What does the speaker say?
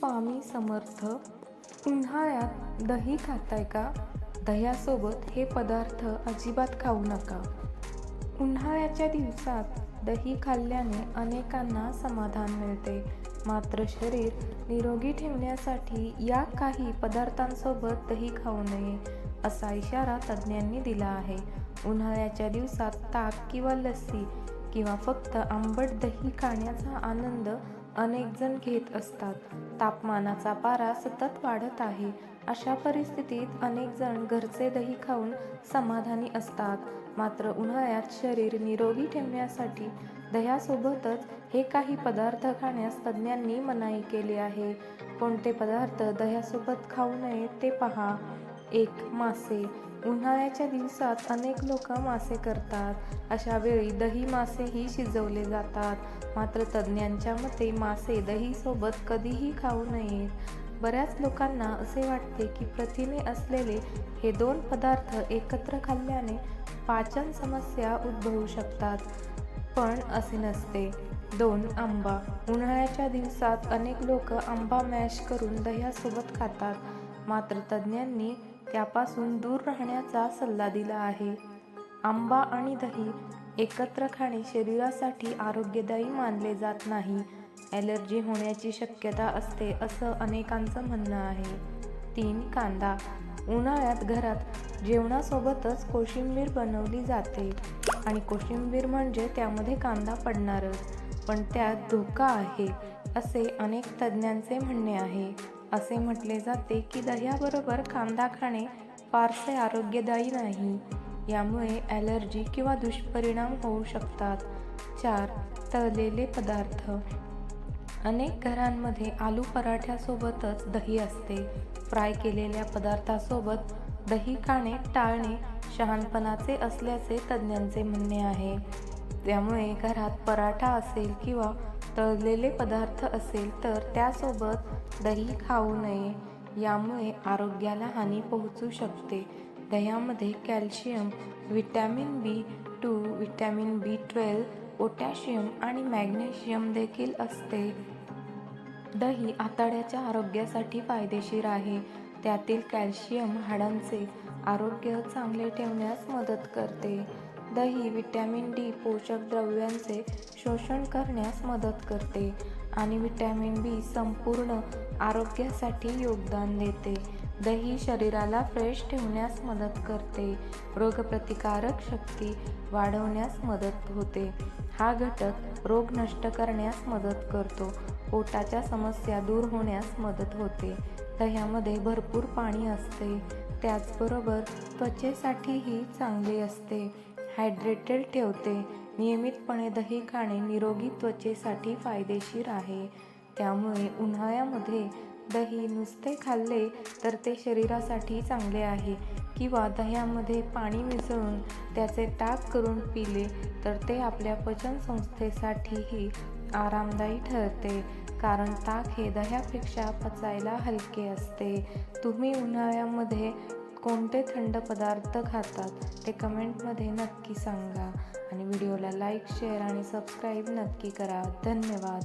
स्वामी समर्थ उन्हाळ्यात दही खाताय का? दह्यासोबत हे पदार्थ अजिबात खाऊ नका. उन्हाळ्याच्या दिवसात दही खाल्ल्याने अनेकांना समाधान मिळते. मात्र शरीर निरोगी ठेवण्यासाठी या काही पदार्थांसोबत दही खाऊ नये असा इशारा तज्ज्ञांनी दिला आहे. उन्हाळ्याच्या दिवसात ताक किंवा लस्सी किंवा फक्त आंबट दही खाण्याचा आनंद अनेक जण घेत असतात. तापमानाचा पारा सतत वाढत आहे. अशा परिस्थितीत अनेक जण घरचे दही खाऊन समाधानी असतात. मात्र उन्हाळ्यात शरीर निरोगी ठेवण्यासाठी दह्यासोबतच हे काही पदार्थ खाण्यास तज्ज्ञांनी मनाई केली आहे. कोणते पदार्थ दह्यासोबत खाऊ नये ते पहा. एक मासे. उन्हाळ्याच्या दिवसात अनेक लोक मासे करतात. अशा वेळी दही मासेही शिजवले जातात. मात्र तज्ज्ञांच्या मते मासे दहीसोबत कधीही खाऊ नयेत. बऱ्याच लोकांना असे वाटते की प्रथिने असलेले हे दोन पदार्थ एकत्र खाल्ल्याने पाचन समस्या उद्भवू शकतात. पण असे नसते. दोन आंबा. उन्हाळ्याच्या दिवसात अनेक लोक आंबा मॅश करून दह्यासोबत खातात. मात्र तज्ज्ञांनी त्यापासून दूर राहण्याचा सल्ला दिला आहे. आंबा आणि दही एकत्र खाणे शरीरासाठी आरोग्यदायी मानले जात नाही. ॲलर्जी होण्याची शक्यता असते असं अनेकांचं म्हणणं आहे. तीन कांदा. उन्हाळ्यात घरात जेवणासोबतच कोशिंबीर बनवली जाते आणि कोशिंबीर म्हणजे त्यामध्ये कांदा पडणारच पण त्यात धोका आहे असे अनेक तज्ज्ञांचे म्हणणे आहे. असे म्हटले जाते की दह्याबरोबर कांदा खाणे फारसे आरोग्यदायी नाही. यामुळे ॲलर्जी किंवा दुष्परिणाम होऊ शकतात. चार तळलेले पदार्थ. अनेक घरांमध्ये आलू पराठ्यासोबतच दही असते. फ्राय केलेल्या पदार्थासोबत दही खाणे टाळणे शहाणपणाचे असल्याचे तज्ज्ञांचे म्हणणे आहे. त्यामुळे घरात पराठा असेल किंवा तळलेले पदार्थ असेल तर त्यासोबत दही खाऊ नये. यामुळे आरोग्याला हानी पोहोचू शकते. दह्यामध्ये calcium vitamin B two vitamin B twelve potassium आणि मॅग्नेशियम देखील असते. दही आतड्याच्या आरोग्यासाठी फायदेशीर आहे. त्यातील कॅल्शियम हाडांचे आरोग्य चांगले ठेवण्यास मदत करते. दही विटॅमिन डी पोषक द्रव्यांचे शोषण करण्यास मदत करते आणि विटॅमिन बी संपूर्ण आरोग्यासाठी योगदान देते. दही शरीराला फ्रेश ठेवण्यास मदत करते. रोगप्रतिकारक शक्ती वाढवण्यास मदत होते. हा घटक रोग नष्ट करण्यास मदत करतो. पोटाच्या समस्या दूर होण्यास मदत होते. दह्यामध्ये भरपूर पाणी असते. त्याचबरोबर त्वचेसाठीही चांगले असते. हायड्रेटेड ठेवते. नियमितपणे दही खाणे निरोगी त्वचेसाठी फायदेशीर आहे. त्यामुळे उन्हाळ्यामध्ये दही नुसते खाल्ले तर ते शरीरासाठी चांगले आहे किंवा दह्यामध्ये पाणी मिसळून त्याचे ताक करून पिले तर ते आपल्या पचनसंस्थेसाठीही आरामदायी ठरते. कारण ताक हे दह्यापेक्षा पचायला हलके असते. तुम्ही उन्हाळ्यामध्ये कोणते थंड पदार्थ खातात ते कमेंटमध्ये नक्की सांगा. आणि व्हिडिओला लाईक शेअर आणि सबस्क्राईब नक्की करा. धन्यवाद.